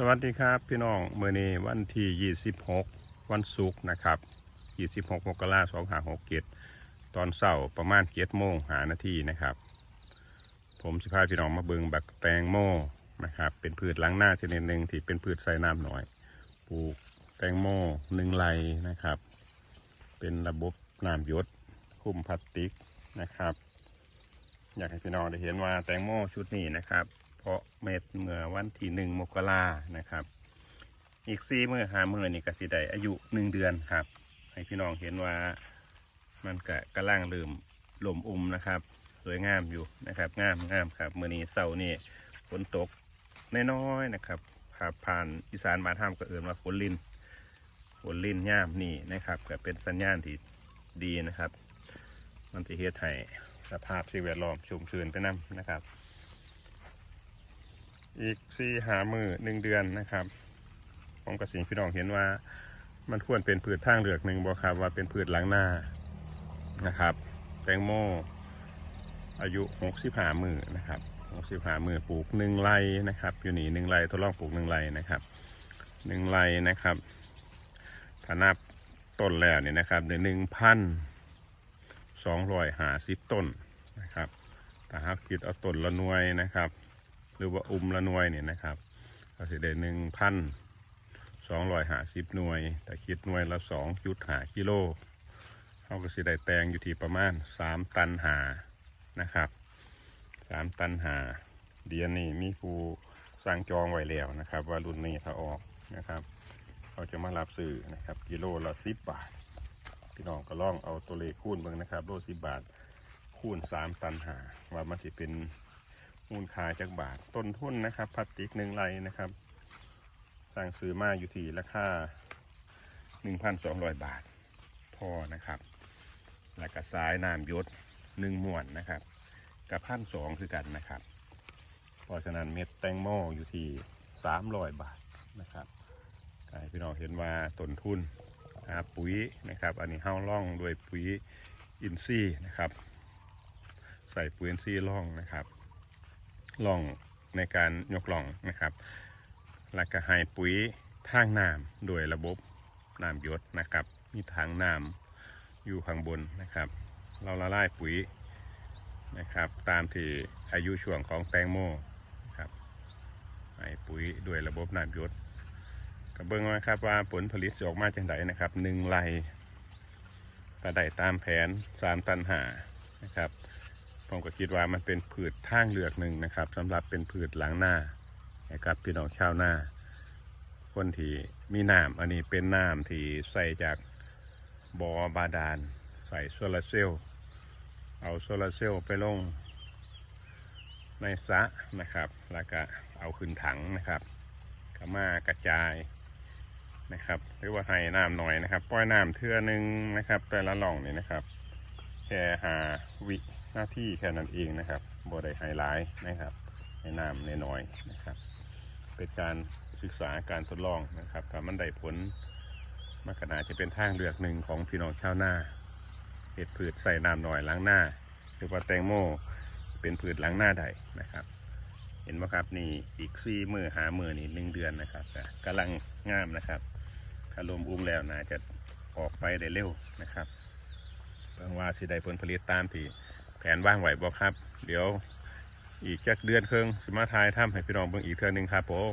สวัสดีครับพี่น้องเมื่อนี้วันที่ 26 วันศุกร์นะครับ 26มกราคม2567ตอนเช้าประมาณ7โมงหานาทีนะครับ ผมสิพาพี่น้องมาเบิงบักแตงโมนะครับ เป็นพืชล้างหน้าชนิดหนึ่งที่เป็นพืชใส่น้ำหน่อย ปลูกแตงโมหนึ่งไรนะครับ เป็นระบบน้ำยศคุ้มพลาสติกนะครับ อยากให้พี่น้องได้เห็นว่าแตงโมชุดนี้นะครับ เพาะเม็ดเมื่อวันที่หนึ่งมกรานะครับ อีกสี่มือหามือนี่กสิได้อายุหนึ่งเดือนครับ ให้พี่น้องเห็นว่ามันก็กำลังเริ่มลมอุ่มนะครับ สวยงามอยู่นะครับงามงามครับเมื่อนี้เสาร์นี่ฝนตกน้อยๆนะครับผ่าผ่านอีสานมาท่ามก็เอื่นว่าฝนลินฝนลินย่ามนี่นะครับก็เป็นสัญญาณที่ดีนะครับ มันจะเฮ็ดให้สภาพสิ่แวดล้อมชุ่มชื้นไปนํนะครับ อีกสี่หามือหนึ่งเดือนนะครับผมกับสิงพี่น้องเห็นว่า มันควรเป็นพืชทางเลือกหนึ่งบ่ครับว่าเป็นพืชหล้างหน้านะครับ แตงโมอายุหกสิบหามือนะครับหกสิบหามือปลูกหนึ่งไร่นะครับ อยู่นี่หนึ่งไร่ทดลองปลูกหนึ่งไร่นะครับหนึ่งไร่นะครับถ้านับต้นแล้วเนี่ยนะครับเดือนหนึ่งพันสองร้อยหาสิบต้นนะครับถ้าหากคิดเอาต้นละหน่วยนะครับ หรือว่าอุ้มละหน่วยเนี่ยนะครับก็จะได้หนึ่งพันสองร้อยหาสิบหน่วยแต่คิดหน่วยละสองจุดหากิโลเขาก็สิได้แตงอยู่ที่ประมาณสามตันหานะครับสามตันหา เดียนนี่มีผู้สั่งจองไว้แล้วนะครับ ว่ารุ่นนี้ถ้าออกนะครับเขาจะมารับซื้อนะครับ กิโลละสิบบาท พี่น้องก็ล่องเอาตัวเลขคูณเบิ่งนะครับโลสิบบาทคูณสามตันหาว่ามันสิเป็น มูลค่าจากบาท ต้นทุนนะครับพลาสติกหนึ่งไรนะครับ สั่งซื้อมาอยู่ที่ราคา1,200บาทพอนะครับ แล้วก็สายน้ำยศหนึ่งมวนนะครับ กับพันสองคือกันนะครับ เพราะฉะนั้นเม็ดแตงโมอยู่ที่300บาทนะครับก็ให้พี่น้องเห็นว่าต้นทุนนะครับปุ๋ยนะครับ อันนี้เฮ้าล่องด้วยปุ๋ยอินทรีย์นะครับ ใส่ปุ๋ยอินทรีย์ล่องนะครับ ล่องในการยกล่องนะครับ แล้วก็ให้ปุ๋ยทางน้ำโดยระบบน้ำยศนะครับ มีทางน้ำอยู่ข้างบนนะครับ เราละลายปุ๋ยนะครับ ตามที่อายุช่วงของแตงโมครับให้ปุ๋ยด้วยระบบน้ำยศก็เบิ่งว่าครับว่าผลผลิตจะออกมาจังไดนะครับหนึ่งไรก็ได้ตามแผนสามตันหานะครับ ผมก็คิดว่ามันเป็นพืชทางเลือกหนึ่งนะครับสำหรับเป็นพืชหลังหน้าให้กับพี่น้องชาวหน้า คนที่มีน้ำอันนี้เป็นน้ำที่ใส่จากบ่อบาดาลใส่โซลาร์เซลล์เอาโซลาร์เซลล์ไปลงในสระนะครับ แล้วก็เอาขึ้นถังนะครับก็มากระจายนะครับ หรือว่าให้น้ำหน่อยนะครับ ปล่อยน้ำเทื่อนึงนะครับ แต่ละหล่องนี่นะครับ แค่หาวิหน้าที่แค่นั้นเองนะครับบ่ได้ไฮไลท์นะครับให้น้ำน้อยนะครับ เป็นการศึกษาการทดลองนะครับถ้ามันได้ผลมันก็น่าจะเป็นทางเลือกหนึ่งของพี่น้องชาวนาเห็ดพืชใส่น้ำหน่อยล้างหน้า หรือว่าแตงโมเป็นพืชล้างหน้าใดนะครับ เห็นไหมครับนี่อีกซี่มือหามือนี่หนึ่งเดือนนะครับแต่กำลังงามนะครับถ้าลมอุ้มแล้วน่าจะออกไปได้เร็วนะครับ เพิ่งว่าสิได้ผลผลิตตามที่แผนว่างไหวบ่ครับ เดี๋ยวอีกจักเดือนครึ่งสิมาทายทำให้พี่น้องเบิ่งอีกเทื่อนึงครับผม